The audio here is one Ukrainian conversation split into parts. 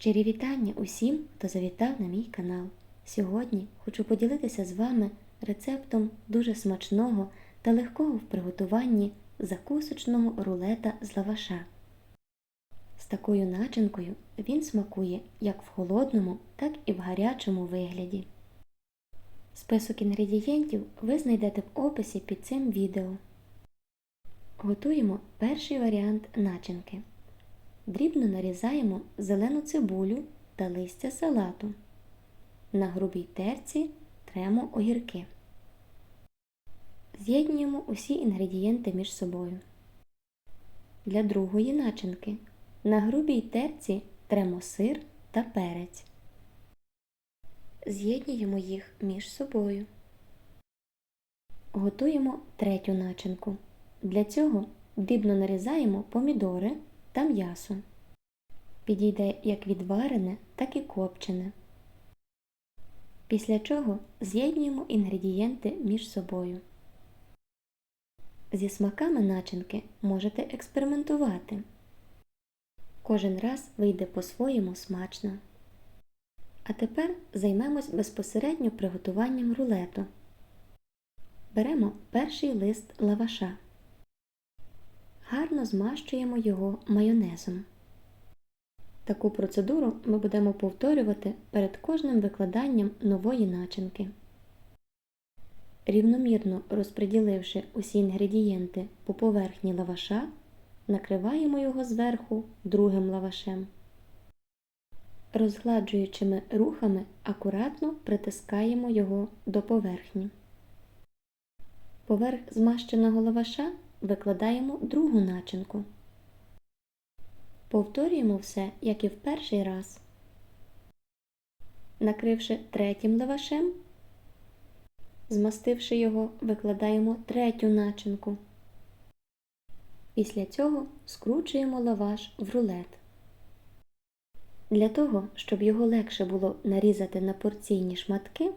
Щирі вітання усім, хто завітав на мій канал. Сьогодні хочу поділитися з вами рецептом дуже смачного та легкого в приготуванні закусочного рулета з лаваша. З такою начинкою він смакує як в холодному, так і в гарячому вигляді. Список інгредієнтів ви знайдете в описі під цим відео. Готуємо перший варіант начинки. Дрібно нарізаємо зелену цибулю та листя салату. На грубій терці тремо огірки. З'єднуємо усі інгредієнти між собою. Для другої начинки на грубій терці тремо сир та перець. З'єднуємо їх між собою. Готуємо третю начинку. Для цього дрібно нарізаємо помідори та м'ясо. Підійде як відварене, так і копчене. Після чого з'єднуємо інгредієнти між собою. Зі смаками начинки можете експериментувати. Кожен раз вийде по-своєму смачно. А тепер займемось безпосередньо приготуванням рулету. Беремо перший лист лаваша. Гарно змащуємо його майонезом. Таку процедуру ми будемо повторювати перед кожним викладанням нової начинки. Рівномірно розподіливши усі інгредієнти по поверхні лаваша, накриваємо його зверху другим лавашем. Розгладжуючими рухами акуратно притискаємо його до поверхні. Поверх змащеного лаваша викладаємо другу начинку. Повторюємо все, як і в перший раз. Накривши третім лавашем, змастивши його, викладаємо третю начинку. Після цього скручуємо лаваш в рулет. Для того, щоб його легше було нарізати на порційні шматки,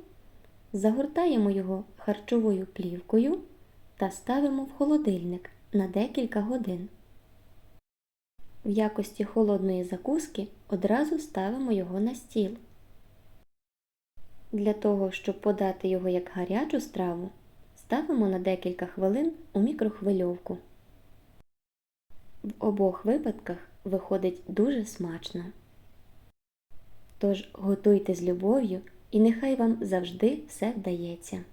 загортаємо його харчовою плівкою та ставимо в холодильник на декілька годин. В якості холодної закуски одразу ставимо його на стіл. Для того, щоб подати його як гарячу страву, ставимо на декілька хвилин у мікрохвильовку. В обох випадках виходить дуже смачно. Тож готуйте з любов'ю і нехай вам завжди все вдається.